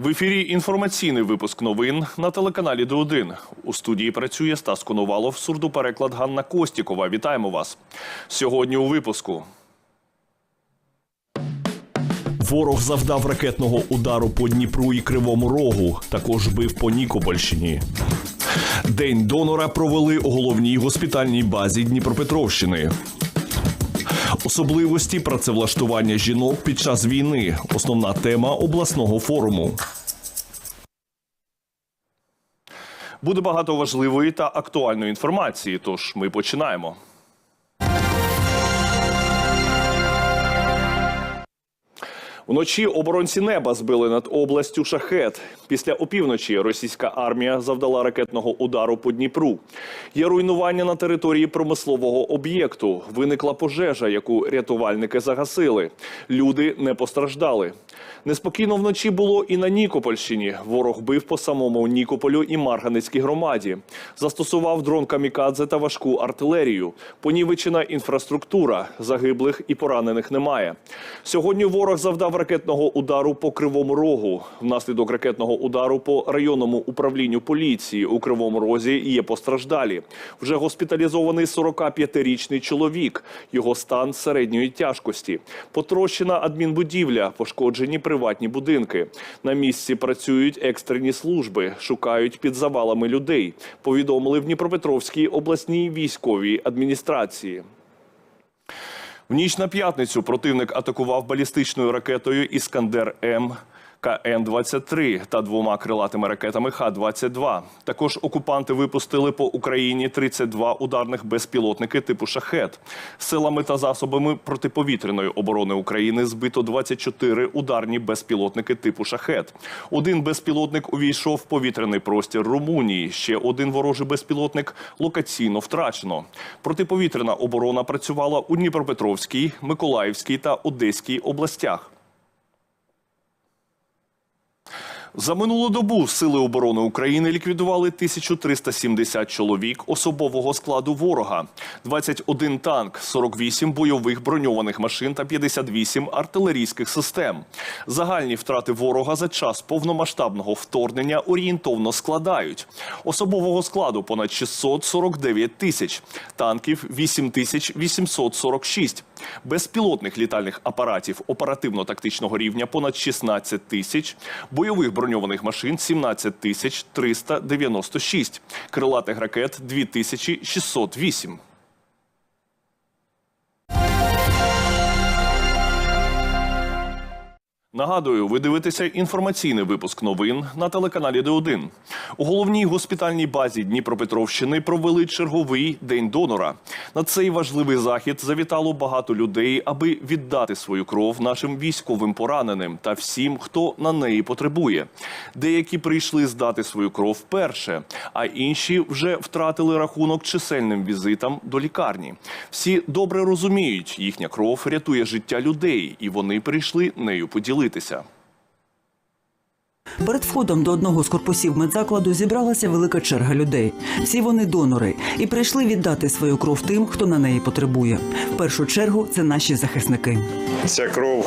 В ефірі інформаційний випуск новин на телеканалі Д1. У студії працює Стас Коновалов, сурдопереклад Ганна Костікова. Вітаємо вас. Сьогодні у випуску. Ворог завдав ракетного удару по Дніпру і Кривому Рогу. Також бив по Нікопольщині. День донора провели у головній госпітальній базі Дніпропетровщини. Особливості працевлаштування жінок під час війни. Основна тема обласного форуму. Буде багато важливої та актуальної інформації. Тож ми починаємо. Вночі оборонці неба збили над областю шахет. Після опівночі російська армія завдала ракетного удару по Дніпру. Є руйнування на території промислового об'єкту. Виникла пожежа, яку рятувальники загасили. Люди не постраждали. Неспокійно вночі було і на Нікопольщині. Ворог бив по самому Нікополю і Марганецькій громаді. Застосував дрон камікадзе та важку артилерію. Понівечена інфраструктура. Загиблих і поранених немає. Сьогодні ворог завдав ракетного удару по Кривому Рогу. Внаслідок ракетного удару по районному управлінню поліції у Кривому Розі є постраждалі. Вже госпіталізований 45-річний чоловік. Його стан середньої тяжкості. Потрощена адмінбудівля, пошкоджені приватні будинки. На місці працюють екстрені служби, шукають під завалами людей. Повідомили в Дніпропетровській обласній військовій адміністрації. В ніч на п'ятницю противник атакував балістичною ракетою Іскандер М. КН-23 та двома крилатими ракетами Х-22. Також окупанти випустили по Україні 32 ударних безпілотники типу «Шахет». Силами та засобами протиповітряної оборони України збито 24 ударні безпілотники типу «Шахет». Один безпілотник увійшов в повітряний простір Румунії. Ще один ворожий безпілотник локаційно втрачено. Протиповітряна оборона працювала у Дніпропетровській, Миколаївській та Одеській областях. За минулу добу Сили оборони України ліквідували 1370 чоловік особового складу ворога, 21 танк, 48 бойових броньованих машин та 58 артилерійських систем. Загальні втрати ворога за час повномасштабного вторгнення орієнтовно складають. Особового складу понад 649 тисяч, танків 8846, безпілотних літальних апаратів оперативно-тактичного рівня понад 16 тисяч, бойових броньованих машин 17 тисяч 396, крилатих ракет 2608. Нагадую, ви дивитеся інформаційний випуск новин на телеканалі Д1. У головній госпітальній базі Дніпропетровщини провели черговий день донора. На цей важливий захід завітало багато людей, аби віддати свою кров нашим військовим пораненим та всім, хто на неї потребує. Деякі прийшли здати свою кров вперше, а інші вже втратили рахунок чисельним візитам до лікарні. Всі добре розуміють, їхня кров рятує життя людей, і вони прийшли нею поділитися. Перед входом до одного з корпусів медзакладу зібралася велика черга людей. Всі вони донори і прийшли віддати свою кров тим, хто на неї потребує. В першу чергу це наші захисники. Ця кров,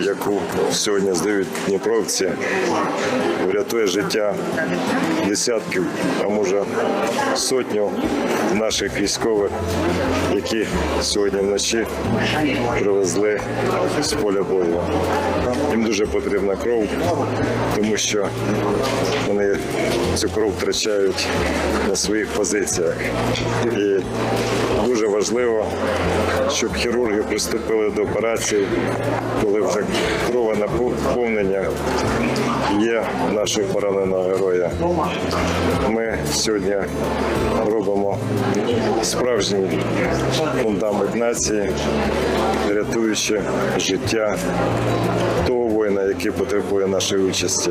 яку сьогодні здають дніпровці, врятує життя десятків, а може сотню наших військових, які сьогодні вночі привезли з поля бою. Їм дуже потрібна кров, тому що вони цю кров втрачають на своїх позиціях. І дуже важливо, щоб хірурги приступили до операції, коли вже крове наповнення є нашого пораненого героя. Ми сьогодні робимо справжній фундамент нації, рятуючи життя того воїна, який потребує нашої участі.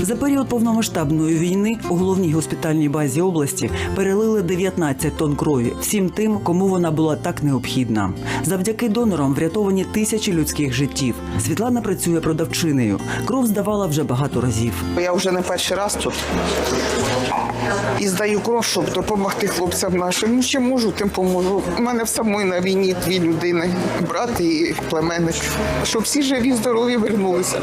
За період повномасштабної війни у головній госпітальній базі області перелили 19 тонн крові всім тим, кому вона була так необхідна. Завдяки донорам врятовані тисячі людських життів. Світлана працює продавчинею. Кров здавала вже багато разів. Я вже не перший раз тут І здаю кров, щоб допомогти хлопцям нашим. Ну, ще можу, тим поможу. У мене в самої на війні дві людини, брат і племенник. Щоб всі живі, здорові вернули. хотілося,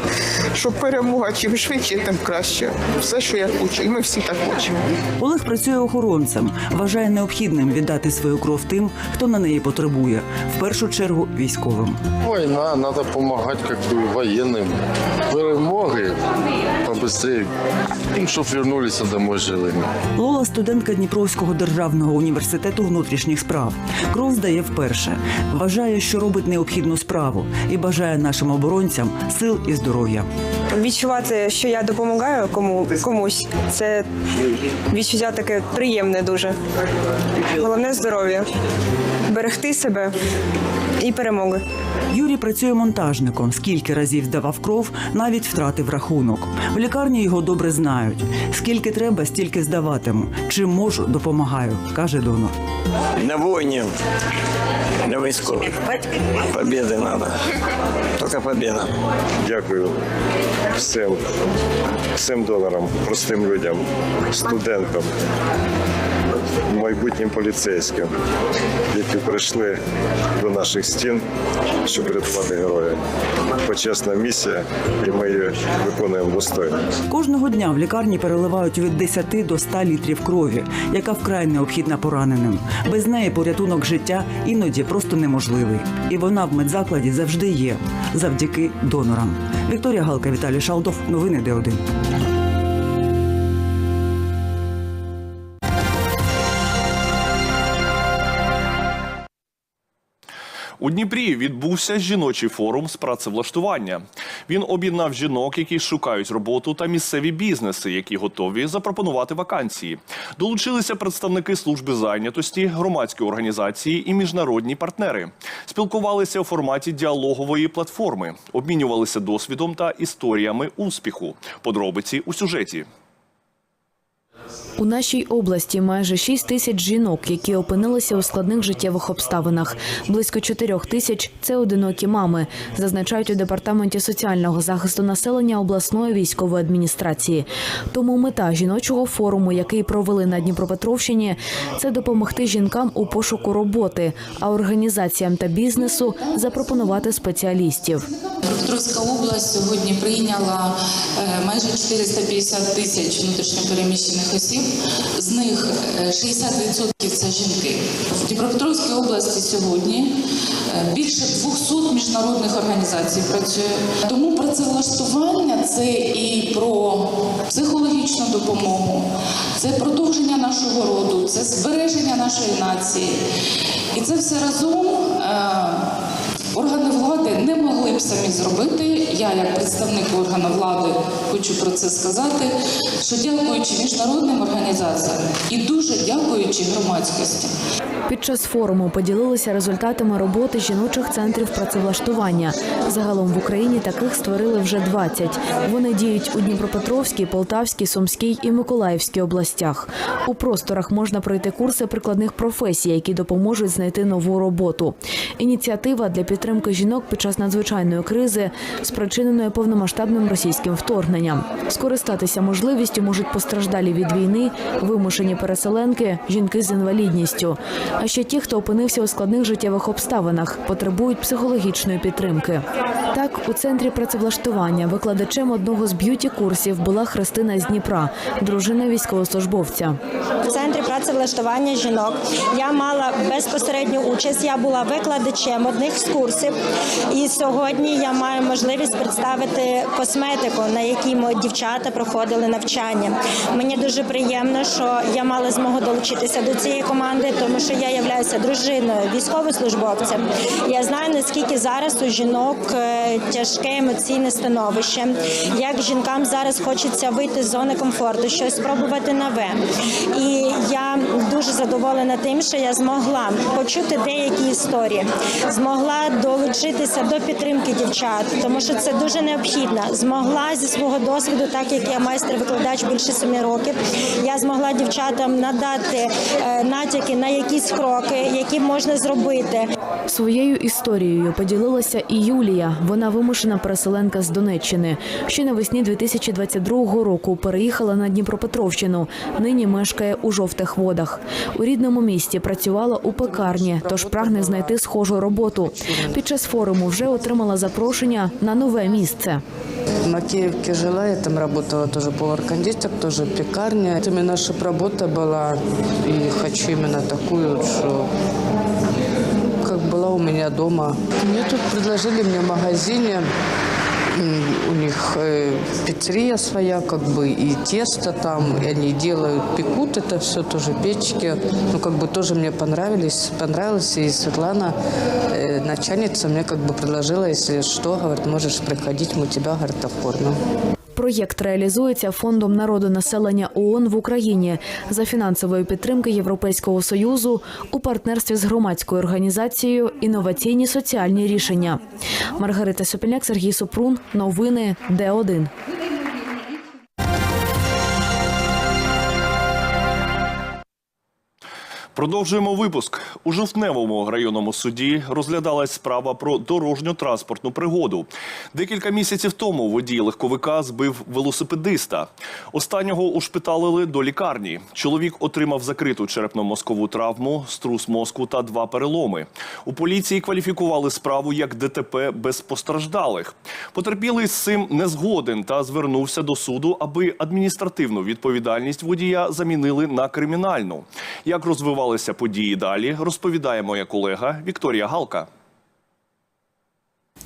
щоб перемога чим швидше, тим краще. Все, що я хочу, і ми всі так хочемо. Олег працює охоронцем, вважає необхідним віддати свою кров тим, хто на неї потребує. В першу чергу військовим. Война, надо помогать как бы военным. Перемоги побыстрее, ну, щоб вернулись домой живыми. Лола студентка Дніпровського державного університету внутрішніх справ. Кров здає вперше. Вважає, що робить необхідну справу і бажає нашим оборонцям сил і здоров'я. Відчувати, що я допомагаю кому комусь, це відчуття таке приємне дуже. Головне здоров'я, берегти себе і перемоги. Юрій працює монтажником. Скільки разів здавав кров, навіть втратив рахунок. В лікарні його добре знають. Скільки треба, стільки здаватиму. Чим можу, допомагаю, каже донор. На войне, на військових. Победы надо. Только победа. Дякую всім, всім донорам, простим людям, студентам, майбутнім поліцейським, які прийшли до наших стін, щоб рятувати героя. Почесна місія, і ми її виконуємо достойно. Кожного дня в лікарні переливають від 10 до 100 літрів крові, яка вкрай необхідна пораненим. Без неї порятунок життя іноді просто неможливий. І вона в медзакладі завжди є завдяки донорам. Вікторія Галка, Віталій Шалдов. Новини Д1. У Дніпрі відбувся жіночий форум з працевлаштування. Він об'єднав жінок, які шукають роботу, та місцеві бізнеси, які готові запропонувати вакансії. Долучилися представники служби зайнятості, громадські організації і міжнародні партнери. Спілкувалися у форматі діалогової платформи, обмінювалися досвідом та історіями успіху. Подробиці у сюжеті. У нашій області майже 6 тисяч жінок, які опинилися у складних життєвих обставинах. Близько 4 тисяч – це одинокі мами, зазначають у департаменті соціального захисту населення обласної військової адміністрації. Тому мета жіночого форуму, який провели на Дніпропетровщині, це допомогти жінкам у пошуку роботи, а організаціям та бізнесу запропонувати спеціалістів. Дніпропетровська область сьогодні прийняла е, майже 450 тисяч внутрішньопереміщених осіб. З них е, 60% це жінки. В Дніпропетровській області сьогодні е, більше 200 міжнародних організацій працює. Тому працевлаштування це і про психологічну допомогу, це продовження нашого роду, це збереження нашої нації. І це все разом. Органи влади не могли б самі зробити. Я, як представник органу влади, хочу про це сказати. Що дякуючи міжнародним організаціям і дуже дякуючи громадськості. Під час форуму поділилися результатами роботи жіночих центрів працевлаштування. Загалом в Україні таких створили вже 20. Вони діють у Дніпропетровській, Полтавській, Сумській і Миколаївській областях. У просторах можна пройти курси прикладних професій, які допоможуть знайти нову роботу. Ініціатива для підтримки жінок під час надзвичайної кризи, спричиненої повномасштабним російським вторгненням. Скористатися можливістю можуть постраждалі від війни, вимушені переселенки, жінки з інвалідністю. А ще ті, хто опинився у складних життєвих обставинах, потребують психологічної підтримки. Так, у центрі працевлаштування викладачем одного з б'юті курсів була Христина з Дніпра, дружина військовослужбовця. В центрі працевлаштування жінок я мала безпосередню участь. Я була викладачем одних з курсів, і сьогодні я маю можливість представити косметику, на якій мої дівчата проходили навчання. Мені дуже приємно, що я мала змогу долучитися до цієї команди, тому що я являюся дружиною військовослужбовця. Я знаю наскільки зараз у жінок е, тяжке емоційне становище, як жінкам зараз хочеться вийти з зони комфорту, щось спробувати нове. І я дуже задоволена тим, що я змогла почути деякі історії, змогла долучитися до підтримки дівчат, тому що це дуже необхідно. Змогла зі свого досвіду, так як я майстер-викладач більше семи років, я змогла дівчатам надати е, натяки на якісь кроки, які можна зробити. Своєю історією поділилася і Юлія. Вона вимушена переселенка з Донеччини. Ще навесні 2022 року переїхала на Дніпропетровщину. Нині мешкає у жовтих водах. У рідному місті працювала у пекарні, тож прагне знайти схожу роботу. Під час форуму вже отримала запрошення на нове місце. В Макеевке жила, я там работала тоже повар-кондитер, тоже пекарня. Именно чтобы работа была, и хочу именно такую, что была у меня дома. Мне тут предложили мне в магазине, м, у них э, пиццерия своя, как бы, и тесто там, и они делают, пекут это все, тоже печки. Ну, как бы тоже мне понравились, понравилось, и Светлана, э, начальница, мне как бы предложила, если что, говорит, можешь приходить, мы тебя, говорит, оформим. Проєкт реалізується фондом народу населення ООН в Україні за фінансової підтримки Європейського союзу у партнерстві з громадською організацією Інноваційні соціальні рішення. Маргарита Сопільняк, Сергій Супрун. Новини Д1. Продовжуємо випуск. У жовтневому районному суді розглядалась справа про дорожньо-транспортну пригоду. Декілька місяців тому водій легковика збив велосипедиста. Останнього ушпиталили до лікарні. Чоловік отримав закриту черепно-мозкову травму, струс мозку та два переломи. У поліції кваліфікували справу як ДТП без постраждалих. Потерпілий з цим не згоден та звернувся до суду, аби адміністративну відповідальність водія замінили на кримінальну. Як розвивалися події далі, розповідає моя колега Вікторія Галка.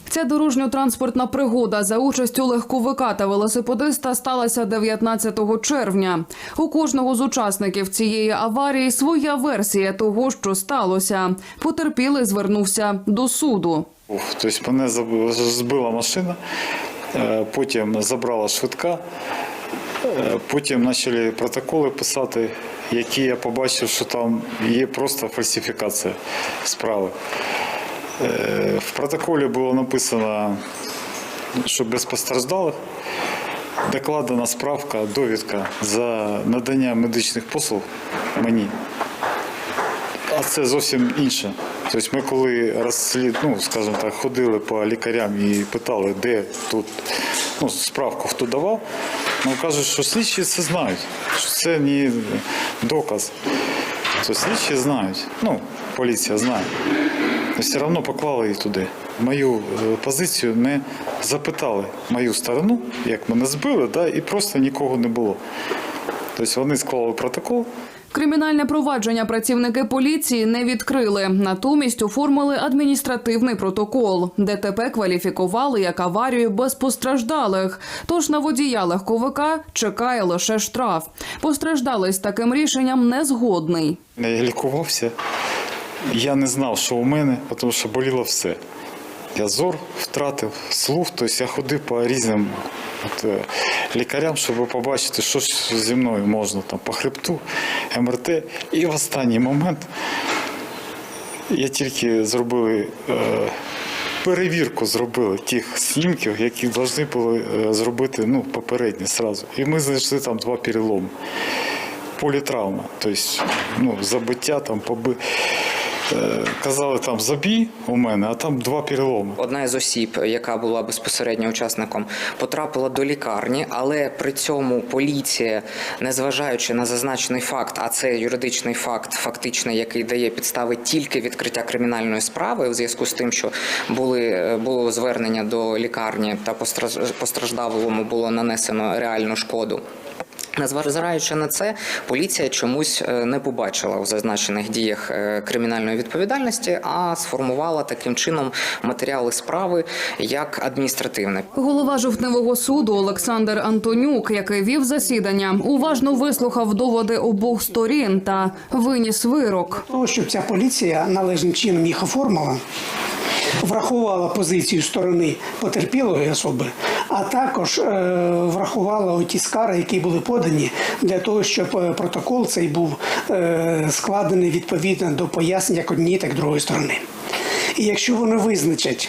Ця дорожньо-транспортна пригода за участю легковика та велосипедиста сталася 19 червня. У кожного з учасників цієї аварії своя версія того, що сталося. Потерпілий звернувся до суду. Тобто мене збила машина, е, потім забрала швидка, потім почали протоколи писати, які я побачив, що там є просто фальсифікація справи. Е, В протоколі було написано, що без постраждалих докладена справка, довідка за надання медичних послуг мені. А це зовсім інше. Тобто ми коли розслід, ну, скажімо так, ходили по лікарям і питали, де тут ну, справку хто давав, ну кажуть, що слідчі це знають, що це не доказ. То слідчі знають, ну, поліція знає. І все одно поклали її туди. Мою е, позицію не запитали мою сторону, як мене збили, да, і просто нікого не було. Тобто вони склали протокол, Кримінальне провадження працівники поліції не відкрили. Натомість оформили адміністративний протокол. ДТП кваліфікували як аварію без постраждалих. Тож на водія легковика чекає лише штраф. Постраждалий з таким рішенням не згодний. Я лікувався. Я не знав, що у мене, тому що боліло все. Я зор втратив, слух, тобто я ходив по різним от, е, лікарям, щоб побачити, що ж зі мною можна там, по хребту, МРТ. І в останній момент я тільки зробили е, перевірку зробили тих снімків, які повинні були е, зробити ну, попередньо сразу. І ми знайшли там два переломи. Політравма, тобто ну, забиття, там, поби... е, казали там забій у мене, а там два переломи. Одна із осіб, яка була безпосередньо учасником, потрапила до лікарні, але при цьому поліція, незважаючи на зазначений факт, а це юридичний факт, фактичний, який дає підстави тільки відкриття кримінальної справи, у зв'язку з тим, що були було звернення до лікарні та постраж- постраждалому було нанесено реальну шкоду. Незважаючи на це, поліція чомусь е, не побачила у зазначених діях е, кримінальної відповідальності, а сформувала таким чином матеріали справи як адміністративне. Голова жовтневого суду Олександр Антонюк, який вів засідання, уважно вислухав доводи обох сторін та виніс вирок. того, щоб ця поліція належним чином їх оформила, врахувала позицію сторони потерпілої особи, а також е, врахувала ті скари, які були подані, для того, щоб е, протокол цей був е, складений відповідно до пояснень як однієї, так і другої сторони. І якщо вони визначать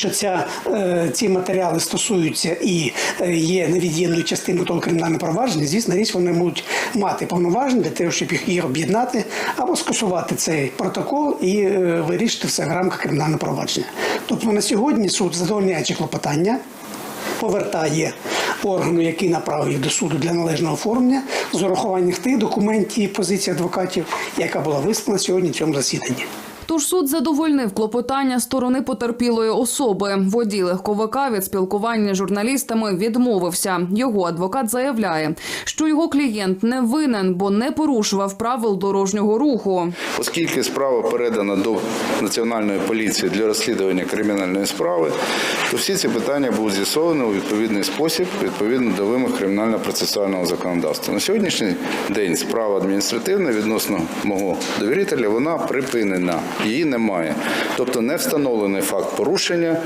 що ця, е, ці матеріали стосуються і е, є невід'ємною частиною того кримінального провадження, звісно, річ вони можуть мати повноваження для того, щоб їх, об'єднати або скасувати цей протокол і е, вирішити все в рамках кримінального провадження. Тобто на сьогодні суд задовольняючи клопотання повертає органу, який направив їх до суду для належного оформлення, з урахуванням тих документів і позицій адвокатів, яка була вислана сьогодні в цьому засіданні. Тож суд задовольнив клопотання сторони потерпілої особи. Водій легковика від спілкування з журналістами відмовився. Його адвокат заявляє, що його клієнт не винен, бо не порушував правил дорожнього руху. Оскільки справа передана до Національної поліції для розслідування кримінальної справи, то всі ці питання будуть з'ясовані у відповідний спосіб, відповідно до вимог кримінально-процесуального законодавства. На сьогоднішній день справа адміністративна відносно мого довірителя вона припинена, її немає. Тобто не встановлений факт порушення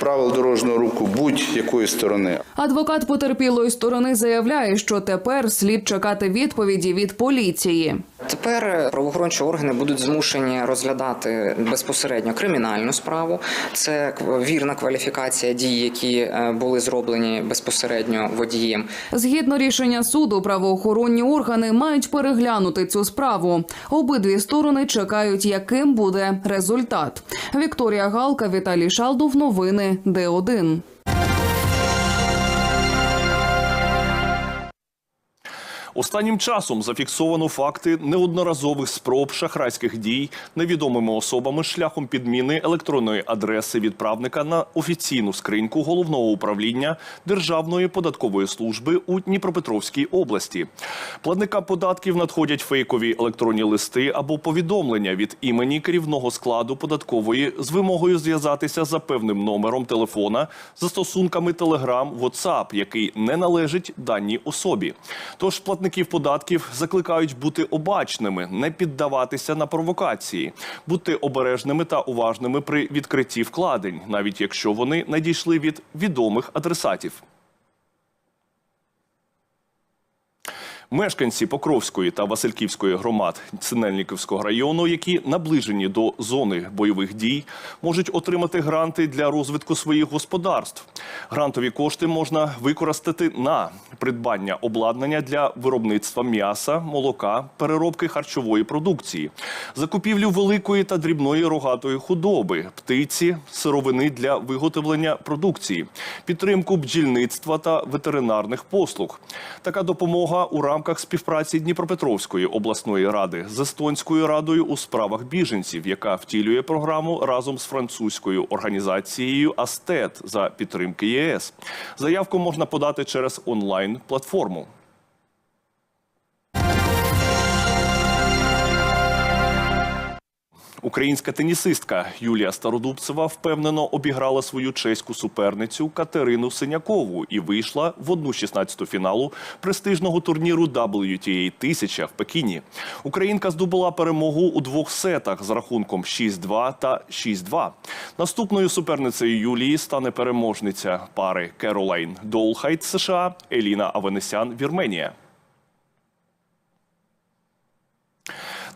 правил дорожнього руху будь-якої сторони. Адвокат потерпілої сторони заявляє, що тепер слід чекати відповіді від поліції. Тепер правоохорончі органи будуть змушені розглядати безпосередньо кримінальну справу. Це вірна кваліфікація дій, які е, були зроблені безпосередньо водієм. Згідно рішення суду, правоохоронні органи мають переглянути цю справу. Обидві сторони чекають, яким буде результат. Вікторія Галка, Віталій Шалдов. Новини Д1. Останнім часом зафіксовано факти неодноразових спроб шахрайських дій невідомими особами шляхом підміни електронної адреси відправника на офіційну скриньку головного управління Державної податкової служби у Дніпропетровській області. Платникам податків надходять фейкові електронні листи або повідомлення від імені керівного складу податкової з вимогою зв'язатися за певним номером телефона, застосунками Telegram, WhatsApp, який не належить даній особі. Тож платників податків закликають бути обачними, не піддаватися на провокації, бути обережними та уважними при відкритті вкладень, навіть якщо вони надійшли від відомих адресатів. Мешканці Покровської та Васильківської громад Синельниківського району, які наближені до зони бойових дій, можуть отримати гранти для розвитку своїх господарств. Грантові кошти можна використати на придбання обладнання для виробництва м'яса, молока, переробки харчової продукції, закупівлю великої та дрібної рогатої худоби, птиці, сировини для виготовлення продукції, підтримку бджільництва та ветеринарних послуг. Така допомога у рамках співпраці Дніпропетровської обласної ради з Естонською радою у справах біженців, яка втілює програму разом з французькою організацією Астет за підтримки ЄС. Заявку можна подати через онлайн платформу. Українська тенісистка Юлія Стародубцева впевнено обіграла свою чеську суперницю Катерину Синякову і вийшла в одну 16 фіналу престижного турніру WTA 1000 в Пекіні. Українка здобула перемогу у двох сетах з рахунком 6-2 та 6-2. Наступною суперницею Юлії стане переможниця пари Керолайн Долхайт США, Еліна Авенесян Вірменія.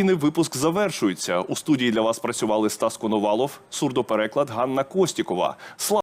інформаційний випуск завершується. У студії для вас працювали Стас Коновалов, сурдопереклад Ганна Костікова.